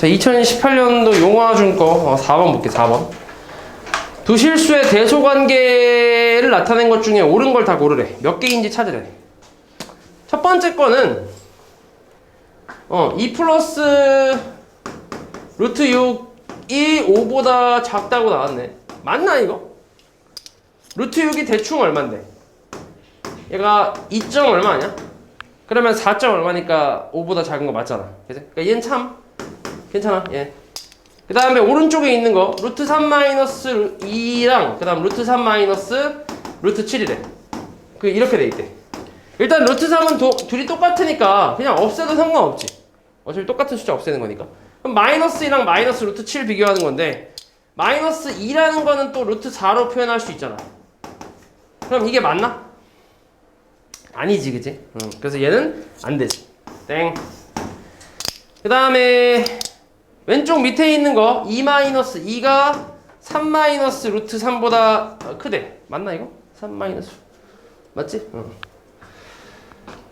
자, 2018년도 용화준 거 어, 4번 볼게 4번. 두 실수의 대소 관계를 나타낸 것 중에 옳은 걸 다 고르래. 몇 개인지 찾으래. 첫 번째 거는 어, 2 플러스 루트 6이 5보다 작다고 나왔네. 맞나 이거? 루트 6이 대충 얼만데? 얘가 2점 얼마 아니야? 그러면 4점 얼마니까 5보다 작은 거 맞잖아. 그지? 그러니까 얘는 참 괜찮아. 예. 그 다음에 오른쪽에 있는 거 루트 3 마이너스 2랑 그 다음 루트 3 마이너스 루트 7이래. 그 이렇게 돼 있대. 일단 루트 3은 도, 둘이 똑같으니까 그냥 없애도 상관없지. 어차피 똑같은 숫자 없애는 거니까. 그럼 마이너스 2랑 마이너스 루트 7 비교하는 건데 마이너스 2라는 거는 또 루트 4로 표현할 수 있잖아. 그럼 이게 맞나? 아니지, 그지? 응. 그래서 얘는 안 되지. 땡. 그 다음에 왼쪽 밑에 있는 거2 마이너스 2가 3 마이너스 루트 3보다 크대. 맞나 이거? 3 마이너스 맞지? 응.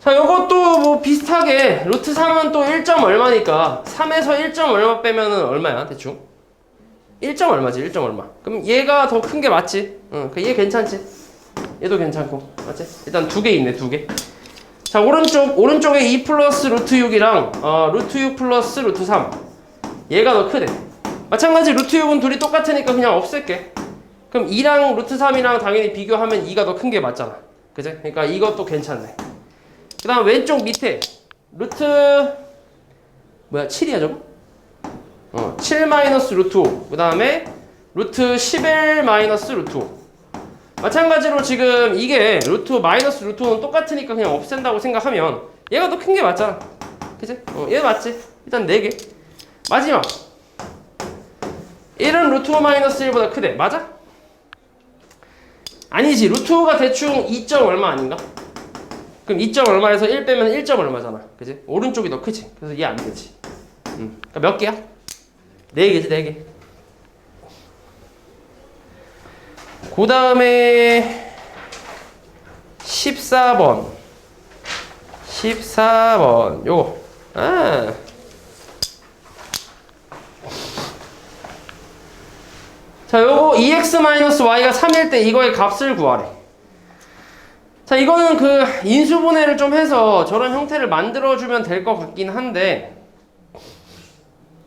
자, 요것도 뭐 비슷하게 루트 3은 또 1점 얼마니까 3에서 1점 얼마 빼면은 얼마야 대충? 1점 얼마지? 1점 얼마. 그럼 얘가 더 큰 게 맞지? 응, 그얘 괜찮지? 얘도 괜찮고, 맞지? 일단 두 개 있네, 두 개. 자, 오른쪽, 오른쪽에 2 플러스 루트 6이랑, 어, 루트 6 플러스 루트 3. 얘가 더 크대. 마찬가지 루트 6은 둘이 똑같으니까 그냥 없앨게. 그럼 2랑 루트 3이랑 당연히 비교하면 2가 더 큰 게 맞잖아. 그지? 그러니까 이것도 괜찮네. 그 다음 왼쪽 밑에, 루트, 뭐야, 7이야, 저거? 어, 7 마이너스 루트 5. 그 다음에 루트 11 마이너스 루트 5. 마찬가지로 지금 이게 루트 마이너스 루트 5는 똑같으니까 그냥 없앤다고 생각하면 얘가 더 큰 게 맞잖아. 그치? 어, 얘 맞지? 일단 4개. 마지막. 1은 루트 5 마이너스 1보다 크대. 맞아? 아니지. 루트 5가 대충 2점 얼마 아닌가? 그럼 2점 얼마에서 1 빼면 1점 얼마잖아. 그지? 오른쪽이 더 크지. 그래서 얘안 되지. 음. 그러니까 몇 개야? 네 개지, 네 개. 그 다음에 14번. 14번. 요거. 아. 자, 요거 2x-y가 3일 때 이거의 값을 구하래. 자, 이거는 그 인수분해를 좀 해서 저런 형태를 만들어주면 될 것 같긴 한데,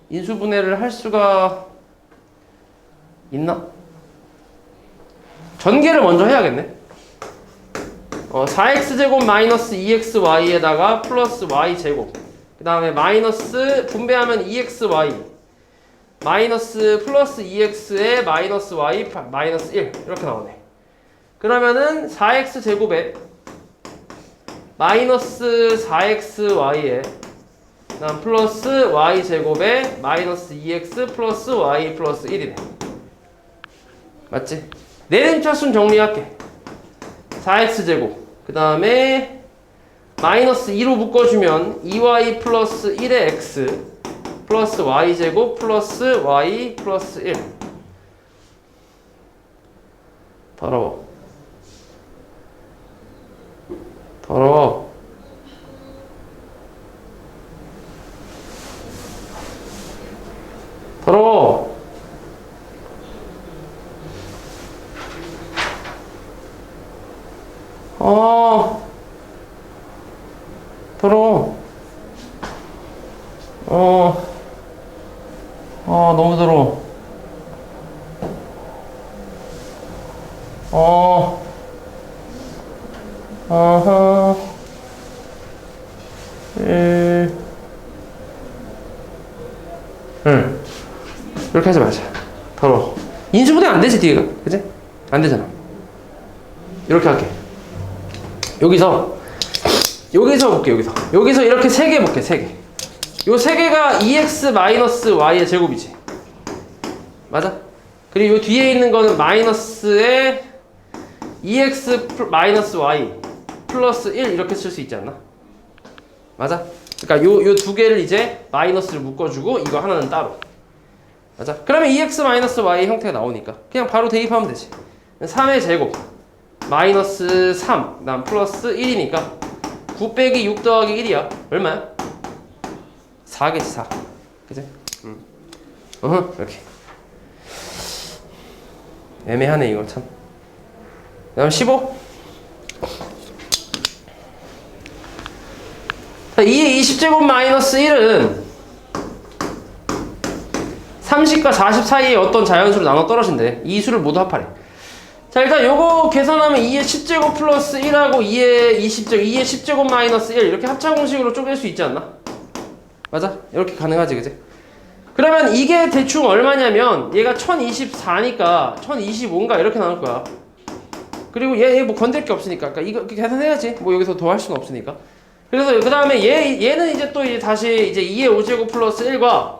인수분해를 할 수가 있나? 전개를 먼저 해야겠네. 어, 4x제곱 마이너스 2xy에다가 플러스 y제곱. 그 다음에 마이너스 분배하면 2xy. 마이너스 플러스 2x에 마이너스 y 파- 마이너스 1. 이렇게 나오네. 그러면은 4x제곱에 마이너스 4xy에 그다음 플러스 y 제곱에 마이너스 2x 플러스 y 플러스 1이네. 맞지? 내림차순 정리할게. 4x 제곱. 그 다음에 마이너스 2로 묶어주면 2y 플러스 1의 x 플러스 y 제곱 플러스 y 플러스 1. 더러워. 더러워. 더러워. 어. 더러워. 어. 아, 너무 더러워. 어. 아하. 에. 응. 이렇게 하지 마자. 더러워. 인수분해 안 되지, 뒤에가. 그지? 안 되잖아. 이렇게 할게. 여기서, 여기서 볼게, 여기서. 여기서 이렇게 세 개 볼게, 세 개. 요 세 개가 2x-y의 제곱이지. 맞아? 그리고 요 뒤에 있는 거는 마이너스에 2x 플- 마이너스 y 플러스 1 이렇게 쓸 수 있지 않나? 맞아? 그러니까 요 요 두 개를 이제 마이너스를 묶어주고 이거 하나는 따로. 맞아? 그러면 2x 마이너스 y 형태가 나오니까 그냥 바로 대입하면 되지. 3의 제곱 마이너스 3 그다음 플러스 1이니까 9 빼기 6 더하기 1이야. 얼마야? 4겠지 4. 그지? 음. 어허, 이렇게. 애매하네, 이거 참. 그 다음 15. 자, 2의 20제곱 마이너스 1은 30과 40 사이에 어떤 자연수로 나눠 떨어진대. 이 수를 모두 합하래. 자, 일단 요거 계산하면 2의 10제곱 플러스 1하고 2의 20제곱, 2의 10제곱 마이너스 1 이렇게 합차 공식으로 쪼갤 수 있지 않나? 맞아? 이렇게 가능하지, 그지? 그러면 이게 대충 얼마냐면 얘가 1024니까 1025인가 이렇게 나올 거야. 그리고 얘, 얘 뭐 건들 게 없으니까. 그러니까 이거 계산해야지. 뭐 여기서 더 할 수는 없으니까. 그래서 그 다음에 얘, 얘는 이제 또 이제 다시 이제 2의 5제곱 플러스 1과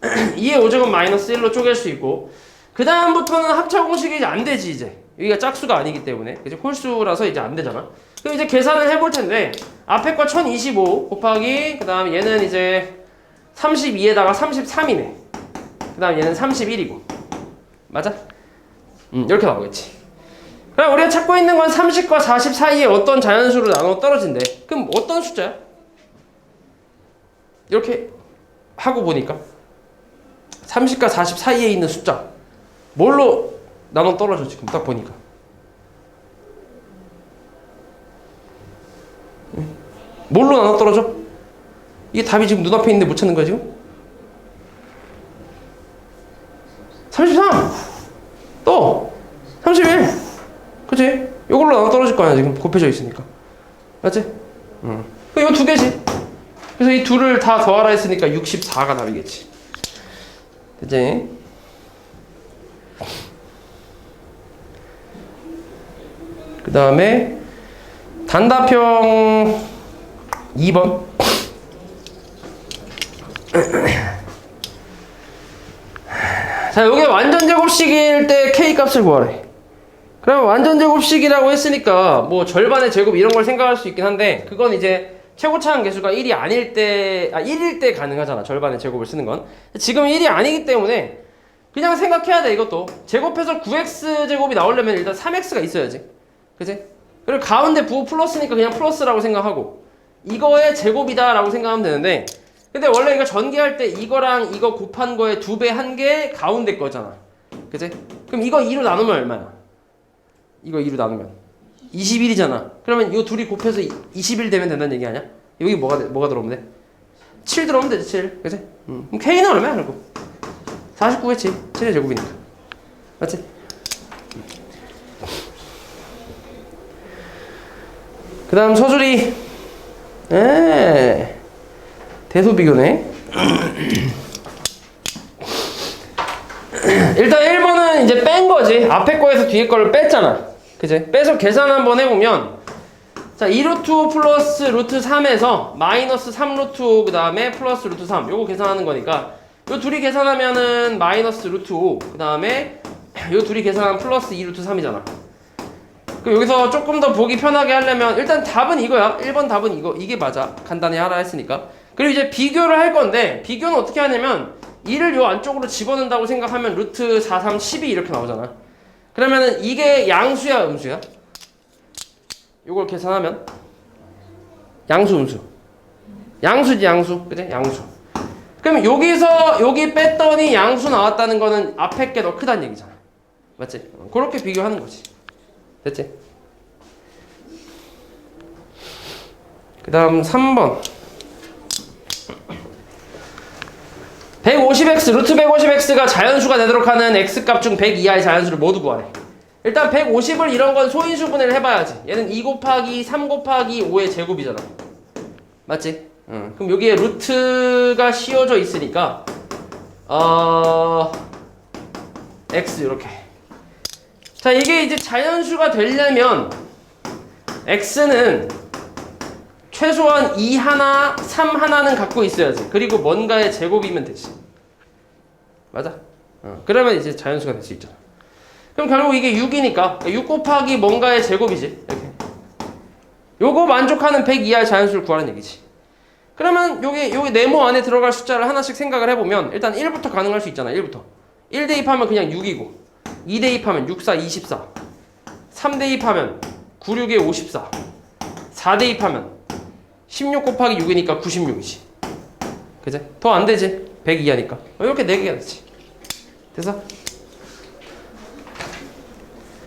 2의 5제곱 마이너스 1로 쪼갤 수 있고 그 다음부터는 합차 공식이 이제 안 되지 이제 여기가 짝수가 아니기 때문에 그지 홀수라서 이제 안 되잖아 그럼 이제 계산을 해볼 텐데 앞에 거 1025 곱하기 그 다음 얘는 이제 32에다가 33이네 그 다음 얘는 31이고 맞아? 음 이렇게 나오겠지 그럼 우리가 찾고 있는 건 30과 40 사이에 어떤 자연수로 나눠 떨어진대 그럼 어떤 숫자야? 이렇게 하고 보니까 30과 40 사이에 있는 숫자 뭘로 나눠 떨어져 지금 딱 보니까 응? 뭘로 나눠 떨어져? 이게 답이 지금 눈앞에 있는데 못 찾는 거야 지금? 33! 또! 31! 그치? 이걸로 나눠 떨어질 거 아니야 지금 곱해져 있으니까 맞지? 응. 이거 두 개지 그래서 이 둘을 다 더하라 했으니까 64가 답이겠지 그지? 그 다음에 단답형 2번 자 여기 완전 제곱식일 때 k 값을 구하래 그러면 완전 제곱식이라고 했으니까 뭐 절반의 제곱 이런 걸 생각할 수 있긴 한데 그건 이제 최고 차항 계수가 1이 아닐 때, 아, 1일 때 가능하잖아. 절반의 제곱을 쓰는 건. 지금 1이 아니기 때문에 그냥 생각해야 돼, 이것도. 제곱해서 9x 제곱이 나오려면 일단 3x가 있어야지. 그지? 그리고 가운데 부호 플러스니까 그냥 플러스라고 생각하고 이거의 제곱이다라고 생각하면 되는데 근데 원래 이거 전개할 때 이거랑 이거 곱한 거에 두 배한게 가운데 거잖아. 그지? 그럼 이거 2로 나누면 얼마야? 이거 2로 나누면 21이잖아. 그러면 이 둘이 곱해서 21 되면 된다는 얘기 아니야? 여기 뭐가 돼- 뭐가 들어오면 돼? 7 들어오면 되지 7. 그지? 음. 그럼 K는 얼마야 그리고? 49겠지. 7의 제곱이니까. 맞지? 그 다음 서술이 에 대소 비교네 일단 1번은 이제 뺀 거지. 앞에 거에서 뒤에 거를 뺐잖아. 그지? 빼서 계산 한번 해보면 자 2루트 5 플러스 루트 3에서 마이너스 3 루트 5 그 다음에 플러스 루트 3 요거 계산하는 거니까. 요 둘이 계산하면은 마이너스 루트 5 그 다음에 요 둘이 계산하면 플러스 2 루트 3이잖아. 그 여기서 조금 더 보기 편하게 하려면 일단 답은 이거야. 1번 답은 이거. 이게 맞아. 간단히 하라 했으니까. 그리고 이제 비교를 할 건데 비교는 어떻게 하냐면 2를 요 안쪽으로 집어넣는다고 생각하면 루트 4, 3, 12 이렇게 나오잖아. 그러면은 이게 양수야 음수야? 요걸 계산하면? 양수 음수. 양수지 양수. 그지? 양수. 그럼 여기서 여기 뺐더니 양수 나왔다는 거는 앞에 게 더 크다는 얘기잖아. 맞지? 어, 그렇게 비교하는 거지. 됐지? 그 다음 3번 150x 루트 150x가 자연수가 되도록 하는 x값 중 100 이하의 자연수를 모두 구하래 일단 150을 이런 건 소인수 분해를 해봐야지 얘는 2 곱하기 3 곱하기 5의 제곱이잖아 맞지? 응. 그럼 여기에 루트가 씌워져 있으니까 어... x 이렇게 자 이게 이제 자연수가 되려면 x는 최소한 2 하나, 3 하나는 갖고 있어야지. 그리고 뭔가의 제곱이면 되지. 맞아? 어, 그러면 이제 자연수가 될 수 있잖아. 그럼 결국 이게 6이니까 6 곱하기 뭔가의 제곱이지. 이렇게. 요거 만족하는 100 이하의 자연수를 구하는 얘기지. 그러면 여기 여기 네모 안에 들어갈 숫자를 하나씩 생각을 해보면 일단 1부터 가능할 수 있잖아. 1부터. 1 대입하면 그냥 6이고 2 대입하면 6, 4, 24 3 대입하면 9, 6에 54 4 대입하면 16 곱하기 6이니까 96이지. 그지? 더안 되지. 100 이하니까 어, 이렇게 4개가 되지. 그래서